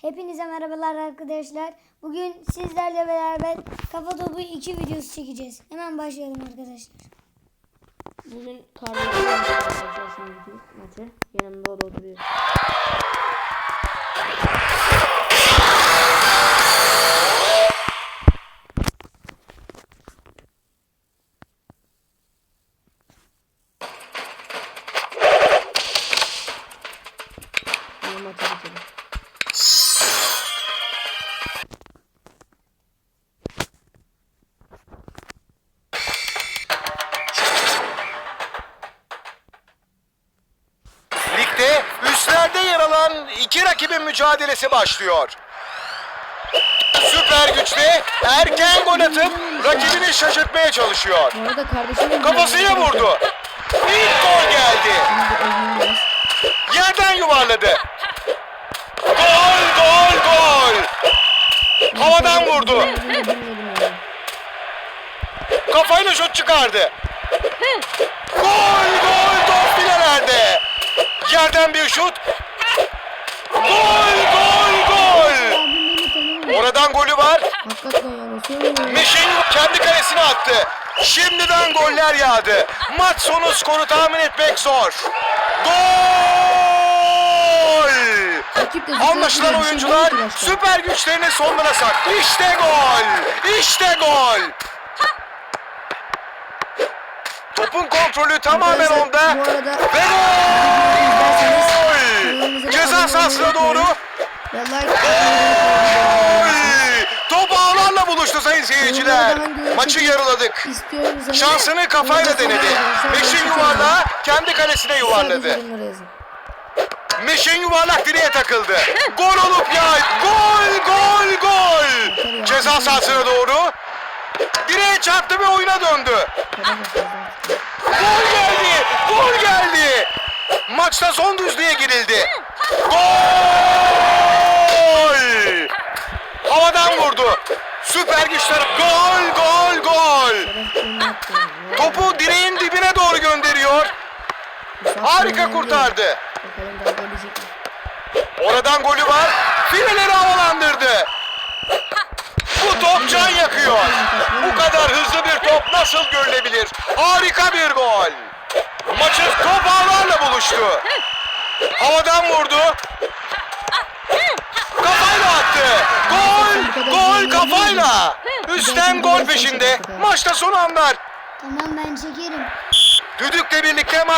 Hepinize merhabalar arkadaşlar. Bugün sizlerle beraber kafa topu 2 videosu çekeceğiz. Hemen başlayalım arkadaşlar. Bugün şimdiki maçı. Yanımda alan iki rakibin mücadelesi başlıyor. Süper güçlü erken gol atıp rakibini şaşırtmaya çalışıyor. Kafasıyla vurdu. İlk gol geldi. Yerden yuvarladı. Gol, gol, gol. Havadan vurdu. Kafayla şut çıkardı. Gol, gol, top filelerde. Yerden bir şut. Gol, gol, gol. Oradan golü var. Hakikaten ya nasıl oluyor? Mişin kendi kalesine attı. Şimdiden goller yağdı. Maç sonu skoru tahmin etmek zor. Gol! Rakip de zıplayan Anlaşılan bir şey oyuncular değil süper güçlerini sonlara saktı. İşte gol! İşte gol! Topun kontrolü tamamen Arkadaşlar, onda. Bu arada Ve gol! Ceza sahasına doğru. Top ağlarla buluştu sayın seyirciler. Maçı yarıladık. Şansını kafayla denedi. Meşin yuvarlağı kendi kalesine yuvarladı. Meşin yuvarlak direğe takıldı. Gol olup ya. Gol, gol, gol. Ceza sahasına doğru. Direğe çarptı ve oyuna döndü. Gol geldi. Gol geldi. Maçta son düzlüğe girildi. Gol! Havadan vurdu. Süper güçler. Gol, gol, gol. Topu direğin dibine doğru gönderiyor. Harika kurtardı. Oradan golü var. Fileleri havalandırdı. Bu top can yakıyor. Bu kadar hızlı bir top nasıl görülebilir? Harika bir gol. Maçın top ağlarla buluştu. Havadan vurdu. Kafayla attı. Gol, gol kafayla. Üstten gol peşinde. Maçta son anlar. Tamam ben çekerim. Düdükle birlikte maç